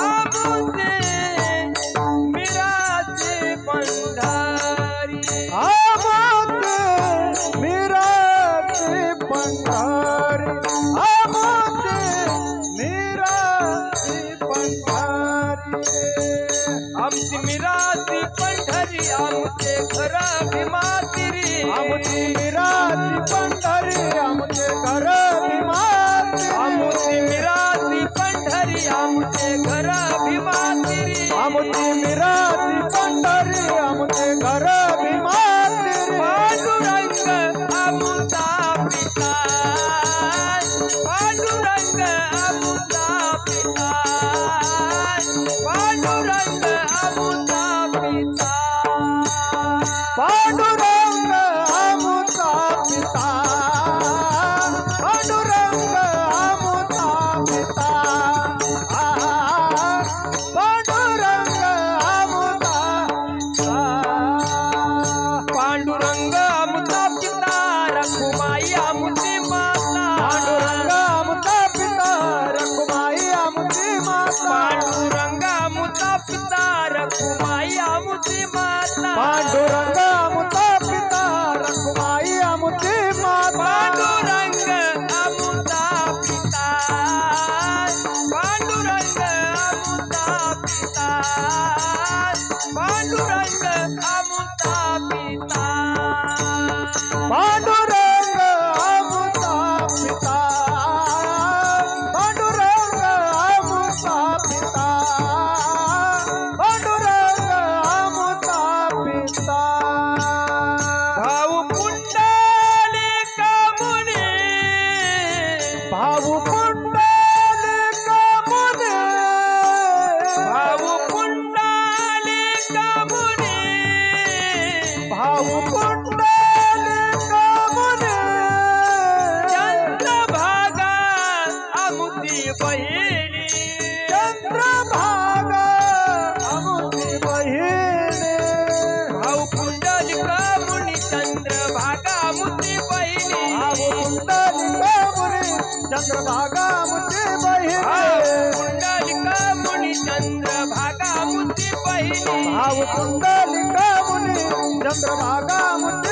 आमोते मीराचे पंढारी आमची मिरासी पंढरी आमचे घर भीमातिरी आमची मीराची पंढरी आमचे घर भीमाती आमचे घर भीमातिरी आमची मीराची पंढरी आमचे घर भीमाती पांडुरंग आमुचा पिता। पांडुरंग आमुचा पिता। पांडुरंग आमुचा पिता रखुमाई आमुची माता. पांडुरंग पिता रखुमाई आमुची माता. पांडुरंग पुंडलिक मुनी, चंद्रभागा मुझे भाऊ पुंडलिक मुनी, चंद्रभागा मुझे बहिणी भाऊ पुंडलिक मुनी। चंद्रभागा मुती